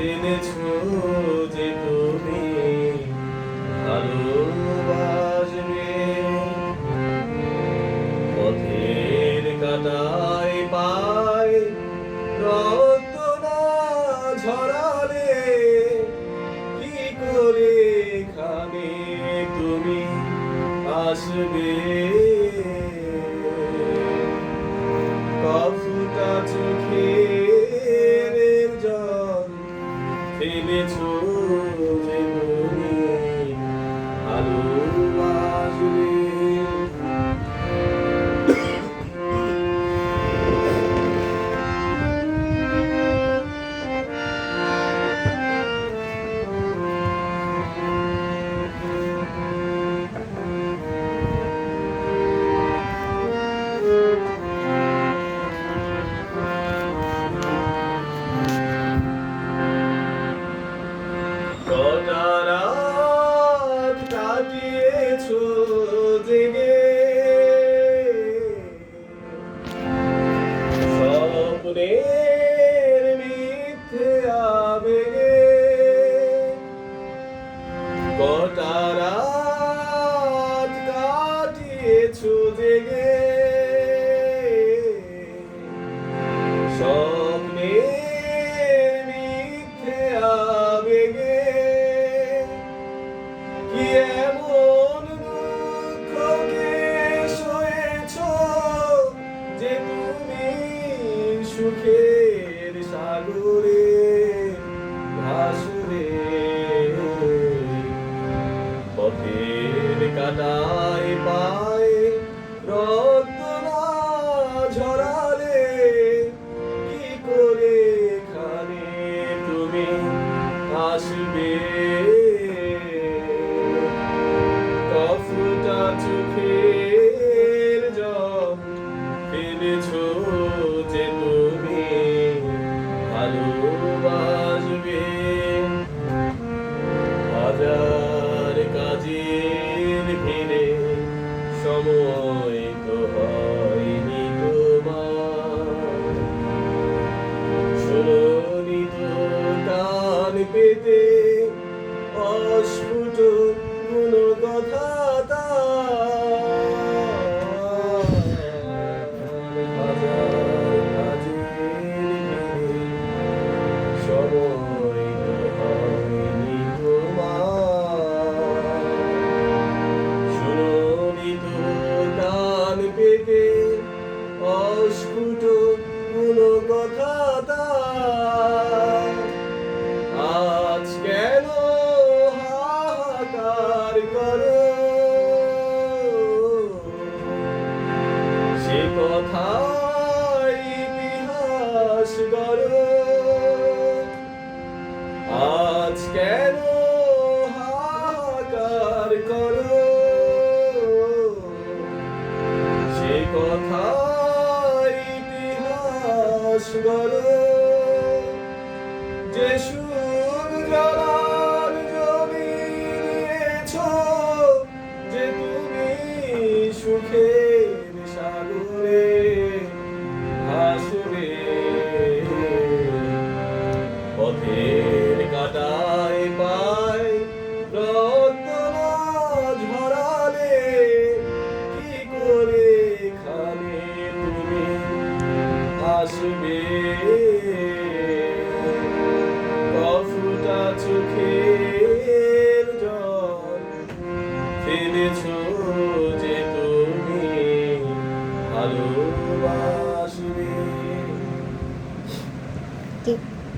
এনেছো যে তুমি ভালোবাসবে। পথে সুখের সাগরে ভাসুরে। পথের কাটা Oh. আজ কেন হাহাকার করো? সে কথা ইতিহাস বলো যে ticket.